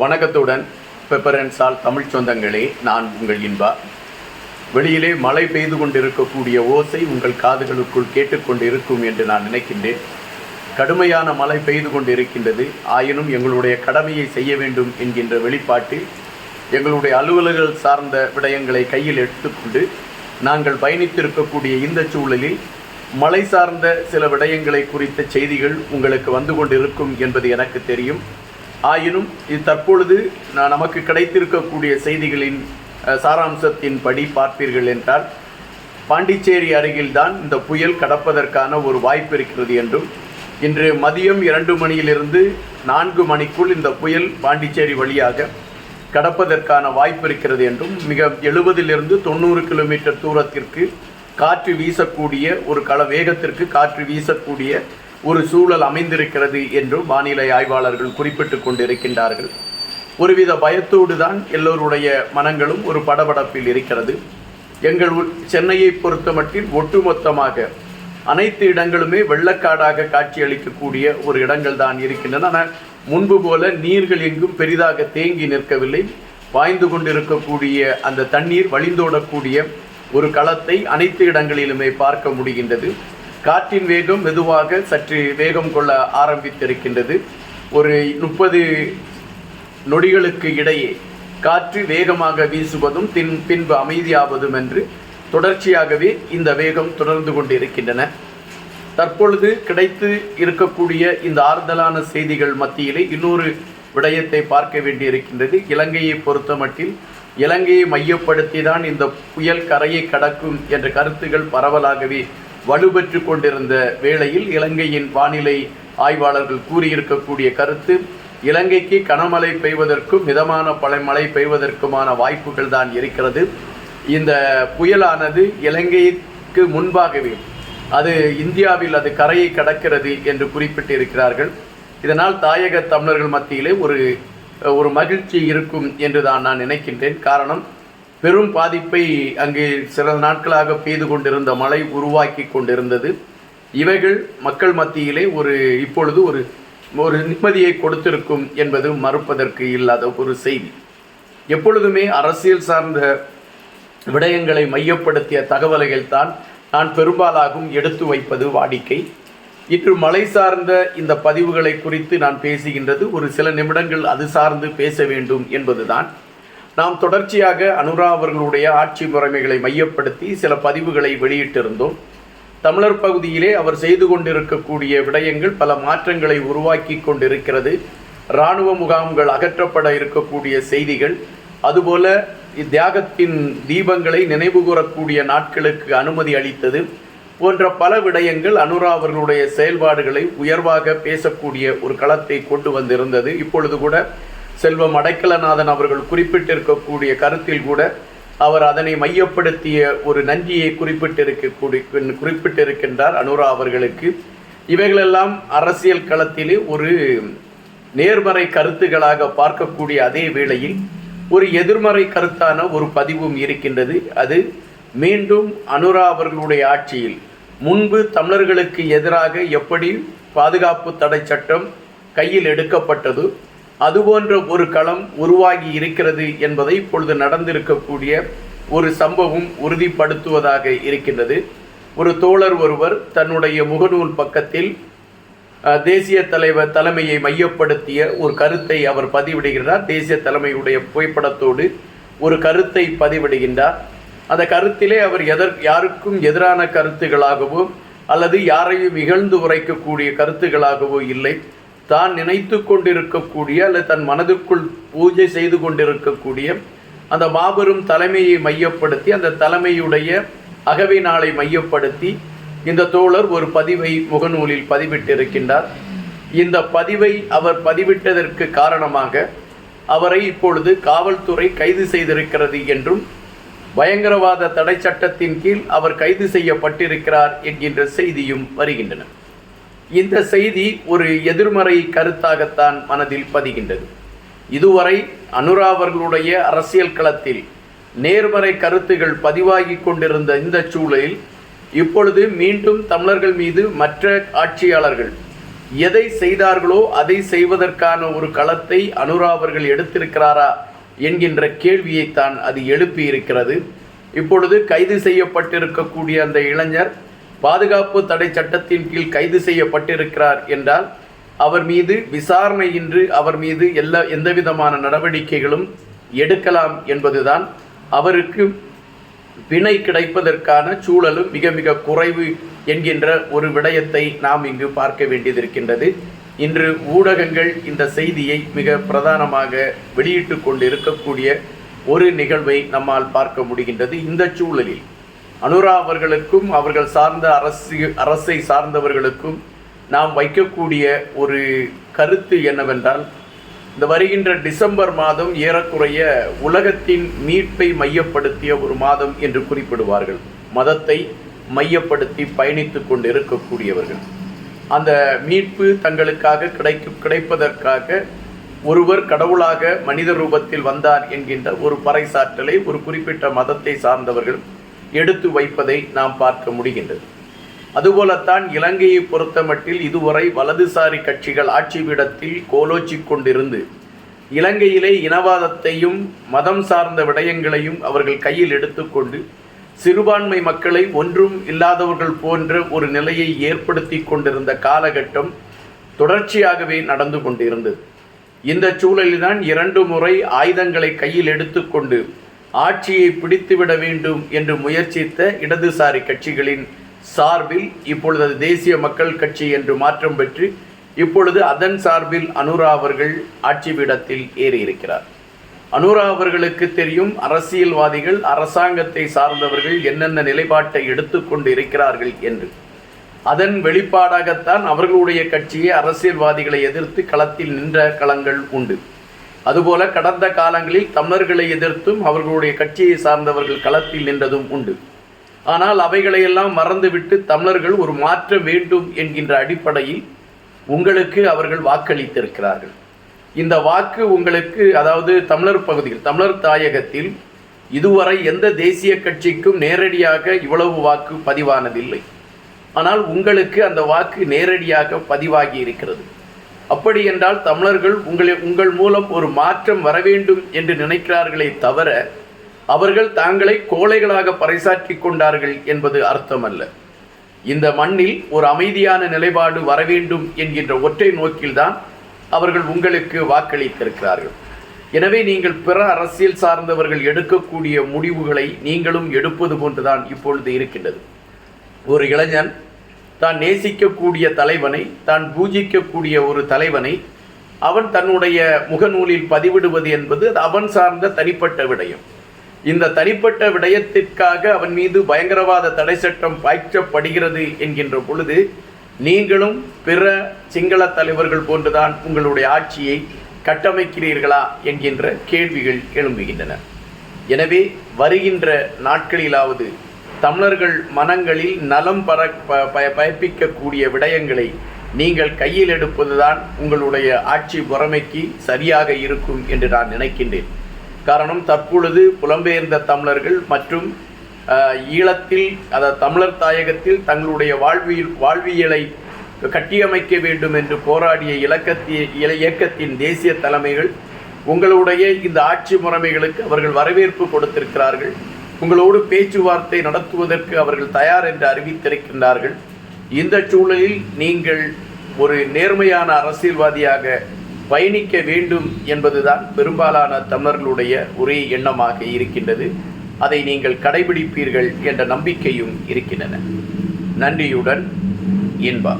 வணக்கத்துடன் பெப்பரன்ஸால் தமிழ் சொந்தங்களே நான் உங்கள் இன்பா. வெளியிலே மழை பெய்து கொண்டிருக்கக்கூடிய ஓசை உங்கள் காதுகளுக்குள் கேட்டுக்கொண்டு இருக்கும் என்று நான் நினைக்கின்றேன். கடுமையான மழை பெய்து கொண்டிருக்கின்றது. ஆயினும் எங்களுடைய கடமையை செய்ய வேண்டும் என்கின்ற வெளிப்பாட்டில் எங்களுடைய அலுவலர்கள் சார்ந்த விடயங்களை கையில் எடுத்துக்கொண்டு நாங்கள் பயணித்திருக்கக்கூடிய இந்த சூழலில் மழை சார்ந்த சில விடயங்களை குறித்த செய்திகள் உங்களுக்கு வந்து கொண்டிருக்கும் என்பது எனக்கு தெரியும். ஆயினும் இது தற்பொழுது நான் நமக்கு கிடைத்திருக்கக்கூடிய செய்திகளின் சாராம்சத்தின்படி பார்ப்பீர்கள் என்றால் பாண்டிச்சேரி அருகில்தான் இந்த புயல் கடப்பதற்கான ஒரு வாய்ப்பு இருக்கிறது என்றும் இன்று மதியம் இரண்டு மணியிலிருந்து நான்கு மணிக்குள் இந்த புயல் பாண்டிச்சேரி வழியாக கடப்பதற்கான வாய்ப்பு இருக்கிறது என்றும் மிக எழுபதிலிருந்து தொண்ணூறு கிலோமீட்டர் தூரத்திற்கு காற்று வீசக்கூடிய ஒரு கள வேகத்திற்கு காற்று வீசக்கூடிய ஒரு சூழல் அமைந்திருக்கிறது என்றும் வானிலை ஆய்வாளர்கள் குறிப்பிட்டு கொண்டிருக்கின்றார்கள். ஒருவித பயத்தோடு தான் எல்லோருடைய மனங்களும் ஒரு படபடப்பில் இருக்கிறது. எங்கள் சென்னையை பொறுத்தமட்டில் ஒட்டுமொத்தமாக அனைத்து இடங்களுமே வெள்ளக்காடாக காட்சியளிக்கக்கூடிய ஒரு இடங்கள் தான் இருக்கின்றன. ஆனால் முன்பு போல நீர்கள் எங்கும் பெரிதாக தேங்கி நிற்கவில்லை. பாய்ந்து கொண்டிருக்கக்கூடிய அந்த தண்ணீர் வழிந்தோடக்கூடிய ஒரு களத்தை அனைத்து இடங்களிலுமே பார்க்க முடிகின்றது. காற்றின் வேகம் மெதுவாக சற்று வேகம் கொள்ள ஆரம்பித்திருக்கின்றது. ஒரு முப்பது நொடிகளுக்கு இடையே காற்று வேகமாக வீசுவதும் பின் பின்பு அமைதியாவதும் என்று தொடர்ச்சியாகவே இந்த வேகம் தொடர்ந்து கொண்டிருக்கின்றன. தற்பொழுது கிடைத்து இருக்கக்கூடிய இந்த ஆறுதலான செய்திகள் மத்தியிலே இன்னொரு விடயத்தை பார்க்க வேண்டியிருக்கின்றது. இலங்கையை பொறுத்தமட்டில் இலங்கையை மையப்படுத்தி தான் இந்த புயல் கரையை கடக்கும் என்ற கருத்துகள் பரவலாகவே வலுப்பெற்று கொண்டிருந்த வேளையில் இலங்கையின் வானிலை ஆய்வாளர்கள் கூறியிருக்கக்கூடிய கருத்து இலங்கைக்கு கனமழை பெய்வதற்கும் மிதமான பல மழை பெய்வதற்குமான வாய்ப்புகள் தான் இருக்கிறது. இந்த புயலானது இலங்கைக்கு முன்பாகவே அது இந்தியாவில் அது கரையை கடக்கிறது என்று குறிப்பிட்டிருக்கிறார்கள். இதனால் தாயக தமிழர்கள் மத்தியிலே ஒரு ஒரு மகிழ்ச்சி இருக்கும் என்று தான் நான் நினைக்கின்றேன். காரணம் பெரும் பாதிப்பை அங்கே சில நாட்களாக பெய்து கொண்டிருந்த மழை உருவாக்கி கொண்டிருந்தது. இவைகள் மக்கள் மத்தியிலே ஒரு இப்பொழுது ஒரு ஒரு நிம்மதியை கொடுத்திருக்கும் என்பது மறுப்பதற்கு இல்லாத ஒரு செய்தி. எப்பொழுதுமே அரசியல் சார்ந்த விடயங்களை மையப்படுத்திய தகவல்கள் தான் நான் பெரும்பாலாகும் எடுத்து வைப்பது வாடிக்கை. இன்று மழை சார்ந்த இந்த பதிவுகளை குறித்து நான் பேசுகின்றது ஒரு சில நிமிடங்கள் அது சார்ந்து பேச வேண்டும் என்பதுதான். நாம் தொடர்ச்சியாக அனுரா அவர்களுடைய ஆட்சி முறைமைகளை மையப்படுத்தி சில பதிவுகளை வெளியிட்டிருந்தோம். தமிழர் பகுதியிலே அவர் செய்து கொண்டிருக்கக்கூடிய விடயங்கள் பல மாற்றங்களை உருவாக்கி கொண்டிருக்கிறது. இராணுவ முகாம்கள் அகற்றப்பட இருக்கக்கூடிய செய்திகள் அதுபோல இத்தியாகத்தின் தீபங்களை நினைவுகூரக்கூடிய நாட்களுக்கு அனுமதி அளித்தது போன்ற பல விடயங்கள் அனுரா அவர்களுடைய செயல்பாடுகளை உயர்வாக பேசக்கூடிய ஒரு களத்தை கொண்டு வந்திருந்தது. இப்பொழுது கூட செல்வம் அடைக்கலநாதன் அவர்கள் குறிப்பிட்டிருக்கக்கூடிய கருத்தில் கூட அவர் அதனை மையப்படுத்திய ஒரு நன்றியை குறிப்பிட்டிருக்கக்கூடிய குறிப்பிட்டிருக்கின்றார் அனுரா அவர்களுக்கு. இவைகளெல்லாம் அரசியல் களத்திலே ஒரு நேர்மறை கருத்துகளாக பார்க்கக்கூடிய அதே வேளையில் ஒரு எதிர்மறை கருத்தான ஒரு பதிவும் இருக்கின்றது. அது மீண்டும் அனுரா அவர்களுடைய ஆட்சியில். முன்பு தமிழர்களுக்கு எதிராக எப்படி பாதுகாப்பு தடை சட்டம் கையில் எடுக்கப்பட்டது அதுபோன்ற ஒரு களம் உருவாகி இருக்கிறது என்பதை இப்பொழுது நடந்திருக்கக்கூடிய ஒரு சம்பவம் உறுதிப்படுத்துவதாக இருக்கின்றது. ஒரு தோழர் ஒருவர் தன்னுடைய முகநூல் பக்கத்தில் தேசிய தலைவர் தலைமையை மையப்படுத்திய ஒரு கருத்தை அவர் பதிவிடுகிறார். தேசிய தலைமையுடைய புகைப்படத்தோடு ஒரு கருத்தை பதிவிடுகின்றார். அந்த கருத்திலே அவர் எதற் யாருக்கும் எதிரான கருத்துகளாகவோ அல்லது யாரையும் இகழ்ந்து உரைக்கக்கூடிய கருத்துகளாகவோ இல்லை. தான் நினைத்து கொண்டிருக்கக்கூடிய அல்லது தன் மனதிற்குள் பூஜை செய்து கொண்டிருக்கக்கூடிய அந்த மாபெரும் தலைமையை மையப்படுத்தி அந்த தலைமையுடைய அகவை நாளை மையப்படுத்தி இந்த தோழர் ஒரு பதிவை முகநூலில் பதிவிட்டிருக்கின்றார். இந்த பதிவை அவர் பதிவிட்டதற்கு காரணமாக அவரை இப்பொழுது காவல்துறை கைது செய்திருக்கிறது என்றும் பயங்கரவாத தடை சட்டத்தின் கீழ் அவர் கைது செய்யப்பட்டிருக்கிறார் என்கின்ற செய்தியும் வருகின்றன. இந்த செய்தி ஒரு எதிர்மறை கருத்தாகத்தான் மனதில் பதிகின்றது. இதுவரை அனுரா அவர்களுடைய அரசியல் களத்தில் நேர்மறை கருத்துகள் பதிவாகி கொண்டிருந்த இந்த சூழலில் இப்பொழுது மீண்டும் தமிழர்கள் மீது மற்ற ஆட்சியாளர்கள் எதை செய்தார்களோ அதை செய்வதற்கான ஒரு களத்தை அனுரா அவர்கள் எடுத்திருக்கிறாரா என்கின்ற கேள்வியைத்தான் அது எழுப்பியிருக்கிறது. இப்பொழுது கைது செய்யப்பட்டிருக்கக்கூடிய அந்த இளைஞர் பாதுகாப்பு தடை சட்டத்தின் கீழ் கைது செய்யப்பட்டிருக்கிறார் என்றால் அவர் மீது விசாரணையின்றி அவர் மீது எல்லா எந்தவிதமான நடவடிக்கைகளும் எடுக்கலாம் என்பதுதான் அவருக்கு பிணை கிடைப்பதற்கான சூழலும் மிக மிக குறைவு என்கின்ற ஒரு விடயத்தை நாம் இங்கு பார்க்க வேண்டியதிருக்கின்றது இன்று ஊடகங்கள் இந்த செய்தியை மிக பிரதானமாக வெளியிட்டு கொண்டு இருக்கக்கூடிய ஒரு நிகழ்வை நம்மால் பார்க்க முடிகின்றது. இந்த சூழலில் அனுரா அவர்களுக்கும் அவர்கள் சார்ந்த அரசு அரசை சார்ந்தவர்களுக்கும் நாம் வைக்கக்கூடிய ஒரு கருத்து என்னவென்றால் இந்த வருகின்ற டிசம்பர் மாதம் ஏறக்குறைய உலகத்தின் மீட்பை மையப்படுத்திய ஒரு மாதம் என்று குறிப்பிடுவார்கள். மதத்தை மையப்படுத்தி பயணித்து கொண்டு இருக்கக்கூடியவர்கள் அந்த மீட்பு தங்களுக்காக கிடைக்கும் கிடைப்பதற்காக ஒருவர் கடவுளாக மனித ரூபத்தில் வந்தார் என்கின்ற ஒரு பறைசாற்றலை ஒரு குறிப்பிட்ட மதத்தை சார்ந்தவர்கள் எடுத்து வைப்பதை நாம் பார்க்க முடிகின்றது. அதுபோலத்தான் இலங்கையை பொறுத்தமட்டில் இதுவரை வலதுசாரி கட்சிகள் ஆட்சி பீடத்தில் கோலோச்சி கொண்டிருந்து இலங்கையிலே இனவாதத்தையும் மதம் சார்ந்த விடயங்களையும் அவர்கள் கையில் எடுத்துக்கொண்டு சிறுபான்மை மக்களை ஒன்றும் இல்லாதவர்கள் போன்ற ஒரு நிலையை ஏற்படுத்தி கொண்டிருந்த காலகட்டம் தொடர்ச்சியாகவே நடந்து கொண்டிருந்தது. இந்த சூழலில்தான் இரண்டு முறை ஆயுதங்களை கையில் எடுத்துக்கொண்டு ஆட்சியை பிடித்துவிட வேண்டும் என்று முயற்சித்த இடதுசாரி கட்சிகளின் சார்பில் இப்பொழுது அது தேசிய மக்கள் கட்சி என்று மாற்றம் பெற்று இப்பொழுது அதன் சார்பில் அனுரா அவர்கள் ஆட்சி பீடத்தில் ஏறியிருக்கிறார். அனுரா அவர்களுக்கு தெரியும் அரசியல்வாதிகள் அரசாங்கத்தை சார்ந்தவர்கள் என்னென்ன நிலைப்பாட்டை எடுத்துக்கொண்டு இருக்கிறார்கள் என்று. அதன் வெளிப்பாடாகத்தான் அவர்களுடைய கட்சியை அரசியல்வாதிகளை எதிர்த்து களத்தில் நின்ற களங்கள் உண்டு. அதுபோல கடந்த காலங்களில் தமிழர்களை எதிர்த்தும் அவர்களுடைய கட்சியை சார்ந்தவர்கள் களத்தில் நின்றதும் உண்டு. ஆனால் அவைகளையெல்லாம் மறந்துவிட்டு தமிழர்கள் ஒரு மாற்றம் வேண்டும் என்கின்ற அடிப்படையில் உங்களுக்கு அவர்கள் வாக்களித்திருக்கிறார்கள். இந்த வாக்கு உங்களுக்கு அதாவது தமிழர் பகுதியில் தமிழர் தாயகத்தில் இதுவரை எந்த தேசிய கட்சிக்கும் நேரடியாக இவ்வளவு வாக்கு பதிவானதில்லை. ஆனால் உங்களுக்கு அந்த வாக்கு நேரடியாக பதிவாகி இருக்கிறது. அப்படி என்றால் தமிழர்கள் உங்களை உங்கள் மூலம் ஒரு மாற்றம் வர வேண்டும் என்று நினைக்கிறார்களே தவிர அவர்கள் தாங்களை கோழைகளாக பறைசாற்றி கொண்டார்கள் என்பது அர்த்தமல்ல. இந்த மண்ணில் ஒரு அமைதியான நிலைப்பாடு வர வேண்டும் என்கின்ற ஒற்றை நோக்கில்தான் அவர்கள் உங்களுக்கு வாக்களித்திருக்கிறார்கள். எனவே நீங்கள் பிற அரசியல் சார்ந்தவர்கள் எடுக்கக்கூடிய முடிவுகளை நீங்களும் எடுப்பது போன்றுதான் இப்பொழுது இருக்கின்றது. ஒரு இளைஞன் தான் நேசிக்கக்கூடிய தலைவனை தான் பூஜிக்கக்கூடிய ஒரு தலைவனை அவன் தன்னுடைய முகநூலில் பதிவிடுவது என்பது அது அவன் சார்ந்த தனிப்பட்ட விடயம். இந்த தனிப்பட்ட விடயத்திற்காக அவன் மீது பயங்கரவாத தடை சட்டம் பாய்ச்சப்படுகிறது என்கின்ற பொழுது நீங்களும் பிற சிங்கள தலைவர்கள் போன்றுதான் உங்களுடைய ஆட்சியை கட்டமைக்கிறீர்களா என்கின்ற கேள்விகள் எழும்புகின்றன. எனவே வருகின்ற நாட்களிலாவது தமிழர்கள் மனங்களில் நலம் பர ப- பயப்பிக்கக்கூடிய விடயங்களை நீங்கள் கையில் எடுப்பதுதான் உங்களுடைய ஆட்சி முறைமைக்கு சரியாக இருக்கும் என்று நான் நினைக்கின்றேன். காரணம் தற்பொழுது புலம்பெயர்ந்த தமிழர்கள் மற்றும் ஈழத்தில் அதாவது தமிழர் தாயகத்தில் தங்களுடைய வாழ்வியல் வாழ்வியலை கட்டியமைக்க வேண்டும் என்று போராடிய இலக்கத்திய இயக்கத்தின் தேசிய தலைமைகள் உங்களுடைய இந்த ஆட்சி முறைமைகளுக்கு அவர்கள் வரவேற்பு கொடுத்திருக்கிறார்கள். உங்களோடு பேச்சுவார்த்தை நடத்துவதற்கு அவர்கள் தயார் என்று அறிவித்திருக்கின்றார்கள். இந்த சூழலில் நீங்கள் ஒரு நேர்மையான அரசியல்வாதியாக பயணிக்க வேண்டும் என்பதுதான் பெரும்பாலான தமிழர்களுடைய ஒரே எண்ணமாக இருக்கின்றது. அதை நீங்கள் கடைபிடிப்பீர்கள் என்ற நம்பிக்கையும் இருக்கின்றன. நன்றியுடன் இன்பா